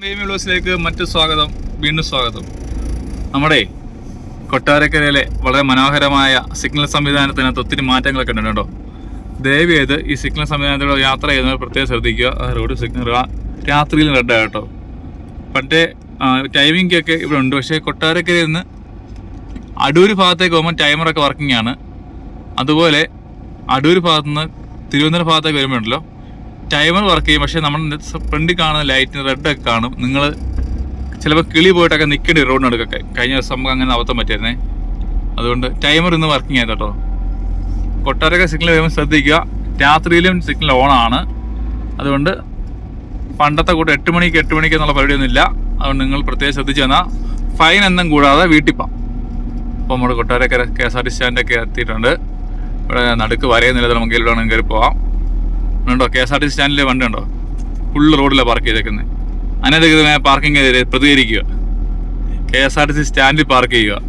Baby വ്ലോസിലേക്ക് മറ്റു സ്വാഗതം. വീണ്ടും സ്വാഗതം. നമ്മുടെ കൊട്ടാരക്കരയിലെ വളരെ മനോഹരമായ സിഗ്നൽ സംവിധാനത്തിനകത്ത് ഒത്തിരി മാറ്റങ്ങളൊക്കെ ഉണ്ട് ദയവ് ചെയ്ത് ഈ സിഗ്നൽ സംവിധാനത്തിലൂടെ യാത്ര ചെയ്യുന്നവർ പ്രത്യേകം ശ്രദ്ധിക്കുക. റോഡ് സിഗ്നൽ രാത്രിയിൽ റെഡാണ് കേട്ടോ. പണ്ടേ ടൈമിംഗ് ഒക്കെ ഇവിടെ ഉണ്ട്. പക്ഷേ കൊട്ടാരക്കരയിൽ നിന്ന് അടൂർ ഭാഗത്തേക്ക് പോകുമ്പോൾ ടൈമറൊക്കെ വർക്കിംഗ് ആണ്. അതുപോലെ അടൂർ ഭാഗത്തുനിന്ന് തിരുവനന്തപുരം ഭാഗത്തേക്ക് വരുമ്പോഴല്ലോ ടൈമർ വർക്ക് ചെയ്യും. പക്ഷേ നമ്മുടെ ഫ്രണ്ടിൽ കാണുന്ന ലൈറ്റിന് റെഡ് ഒക്കെ കാണും. നിങ്ങൾ ചിലപ്പോൾ കിളി പോയിട്ടൊക്കെ നിൽക്കേണ്ടി റോഡിനടുക്കൊക്കെ കഴിഞ്ഞ ദിവസം നമുക്ക് അങ്ങനെ അബദ്ധം പറ്റിയിരുന്നേ അതുകൊണ്ട് ടൈമർ ഇന്ന് വർക്കിംഗ് ആയത് കേട്ടോ. കൊട്ടാരൊക്കെ സിഗ്നൽ വരുമ്പോൾ ശ്രദ്ധിക്കുക. രാത്രിയിലും സിഗ്നൽ ഓൺ ആണ്. അതുകൊണ്ട് പണ്ടത്തെ കൂട്ടം എട്ട് മണിക്ക് എട്ട് മണിക്ക് എന്നുള്ള പരിപാടിയൊന്നുമില്ല അതുകൊണ്ട് നിങ്ങൾ പ്രത്യേകം ശ്രദ്ധിച്ചു തന്നാൽ ഫൈൻ എന്നും കൂടാതെ വീട്ടിപ്പം അപ്പം നമ്മുടെ Kottarakkara K S R T സ്റ്റാൻഡൊക്കെ എത്തിയിട്ടുണ്ട്. ഇവിടെ നടുക്ക് വരയുന്നില്ല നമുക്ക് എവിടെ കയറി പോവാം. ഉണ്ടോ? K S R T C സ്റ്റാൻഡിലെ വണ്ടി ഉണ്ടോ ഫുള്ള് റോഡിലാണ് പാർക്ക് ചെയ്തേക്കുന്നത് അനധികൃതമായ പാർക്കിംഗ് എതിരെ പ്രതികരിക്കുക. K S R T C സ്റ്റാൻഡിൽ പാർക്ക് ചെയ്യുക.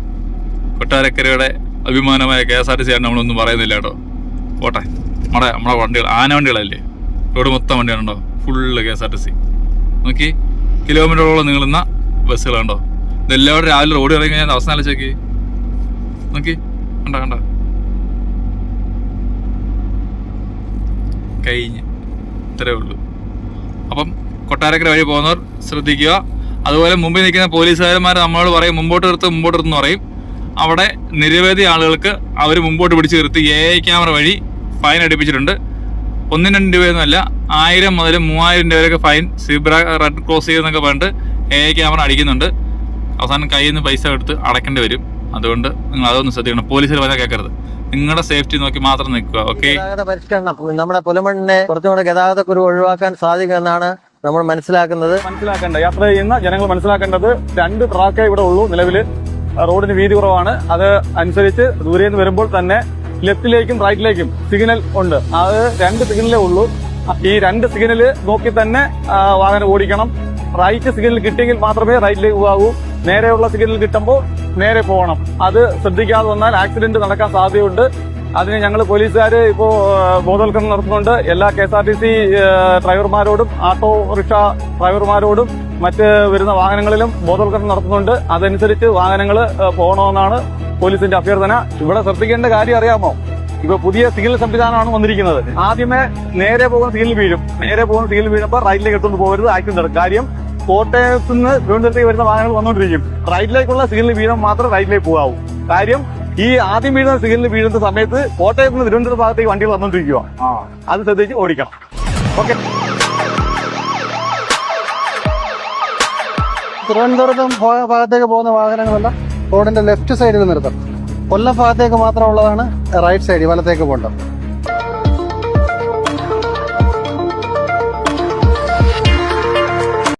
കൊട്ടാരക്കരയുടെ അഭിമാനമായ K S R T C ആണ് നമ്മളൊന്നും പറയുന്നില്ല കേട്ടോ. പോട്ടെ. നമ്മുടെ നമ്മുടെ വണ്ടികൾ ആന വണ്ടികളല്ലേ? റോഡ് മൊത്തം വണ്ടിയാണോ full K S R T C. നോക്കി. കിലോമീറ്ററോളം നീളുന്ന ബസ്സുകളുണ്ടോ ഇതെല്ലാവരും രാവിലെ റോഡ് ഇറങ്ങി കഴിഞ്ഞാൽ അവസാനം അലച്ചേക്ക് നോക്കി. കണ്ട കണ്ട? കഴിഞ്ഞ്. ഇത്രേ ഉള്ളൂ. അപ്പം കൊട്ടാരക്കര വഴി പോകുന്നവർ ശ്രദ്ധിക്കുക. അതുപോലെ മുമ്പിൽ നിൽക്കുന്ന പോലീസുകാരന്മാർ നമ്മളോട് പറയും മുമ്പോട്ട് നിർത്ത് മുമ്പോട്ട് നിർത്തുന്നു പറയും. അവിടെ നിരവധി ആളുകൾക്ക് അവർ മുമ്പോട്ട് പിടിച്ച് നിർത്തി. എ ഐ ക്യാമറ വഴി ഫൈൻ അടിപ്പിച്ചിട്ടുണ്ട്. ഒന്നും രണ്ട് രൂപയൊന്നുമല്ല ആയിരം മുതൽ മൂവായിരം രൂപ വരെയൊക്കെ ഫൈൻ സീബ്ര റെഡ് ക്രോസ് ചെയ്യുന്നൊക്കെ പറഞ്ഞിട്ട് എ ഐ ക്യാമറ അടിക്കുന്നുണ്ട്. അവസാനം കയ്യിൽ നിന്ന് പൈസ എടുത്ത് അടയ്ക്കേണ്ടി വരും. അതുകൊണ്ട് നിങ്ങൾ അതൊന്നും ശ്രദ്ധിക്കണം. പോലീസിൽ പറഞ്ഞാൽ കേൾക്കരുത് നിങ്ങളുടെ സേഫ്റ്റി നോക്കി മാത്രം നിൽക്കുക ഓക്കെ? ഗതാഗത പരിഷ്കരണം. നമ്മുടെ പുലമണ്ണിനെ കുറച്ചുകൂടെ ഗതാഗതക്കുരു ഒഴിവാക്കാൻ സാധിക്കുമെന്നാണ് നമ്മൾ മനസ്സിലാക്കുന്നത്. മനസ്സിലാക്കേണ്ട. യാത്ര ചെയ്യുന്ന ജനങ്ങൾ മനസ്സിലാക്കേണ്ടത് രണ്ട് ട്രാക്കേ ഇവിടെ ഉള്ളൂ നിലവിൽ റോഡിന് വീതി കുറവാണ്. അത് അനുസരിച്ച് ദൂരെ നിന്ന് വരുമ്പോൾ തന്നെ ലെഫ്റ്റിലേക്കും റൈറ്റിലേക്കും സിഗ്നൽ ഉണ്ട്. അത് രണ്ട് സിഗ്നലേ ഉള്ളൂ. ഈ രണ്ട് സിഗ്നൽ നോക്കി തന്നെ വാഹനം ഓടിക്കണം. റൈറ്റ് സിഗ്നൽ കിട്ടിയെങ്കിൽ മാത്രമേ റൈറ്റിലേക്ക് പോകാവൂ. നേരെയുള്ള സിഗ്നൽ കിട്ടുമ്പോൾ നേരെ പോകണം. അത് ശ്രദ്ധിക്കാതെ വന്നാൽ ആക്സിഡന്റ് നടക്കാൻ സാധ്യതയുണ്ട്. അതിന് ഞങ്ങൾ പോലീസുകാർ ഇപ്പോൾ ബോധവൽക്കരണം നടത്തുന്നുണ്ട്. എല്ലാ K S R T C ഡ്രൈവർമാരോടും auto rickshaw ഡ്രൈവർമാരോടും മറ്റ് വരുന്ന വാഹനങ്ങളിലും ബോധവൽക്കരണം നടത്തുന്നുണ്ട്. അതനുസരിച്ച് വാഹനങ്ങൾ പോകണമെന്നാണ് പോലീസിന്റെ അഭ്യർത്ഥന. ഇവിടെ ശ്രദ്ധിക്കേണ്ട കാര്യം അറിയാമോ? ഇപ്പൊ പുതിയ സിഗ്നൽ സംവിധാനമാണ് വന്നിരിക്കുന്നത്. ആദ്യമേ നേരെ പോകുന്ന സിഗ്നൽ വീഴും. നേരെ പോകുന്ന സിഗ്നൽ വീഴുമ്പോൾ റൈറ്റിലേക്ക് എടുത്തുകൊണ്ട് പോകരുത്. ആക്സിഡന്റ് കാര്യം കോട്ടയത്ത് നിന്ന് തിരുവനന്തപുരത്തേക്ക് വരുന്ന വാഹനങ്ങൾ വന്നുകൊണ്ടിരിക്കും. റൈറ്റിലേക്കുള്ള സിഗ്നൽ വീഴുമ്പോൾ മാത്രം റൈറ്റിലേക്ക് പോകാവൂ. കാര്യം ഈ ആദ്യം വീഴുന്ന സിഗ്നൽ വീഴുന്ന സമയത്ത് കോട്ടയത്ത് നിന്ന് തിരുവനന്തപുരം ഭാഗത്തേക്ക് വണ്ടികൾ വന്നുകൊണ്ടിരിക്കുക അത് ശ്രദ്ധിച്ച് ഓടിക്കണം. ഓക്കെ. തിരുവനന്തപുരത്തും ഭാഗത്തേക്ക് പോകുന്ന വാഹനങ്ങളല്ല റോഡിന്റെ ലെഫ്റ്റ് സൈഡിൽ നിർത്തണം കൊല്ലം ഭാഗത്തേക്ക് മാത്രമുള്ളതാണ് റൈറ്റ് സൈഡിൽ വലത്തേക്ക് പോകേണ്ടത്.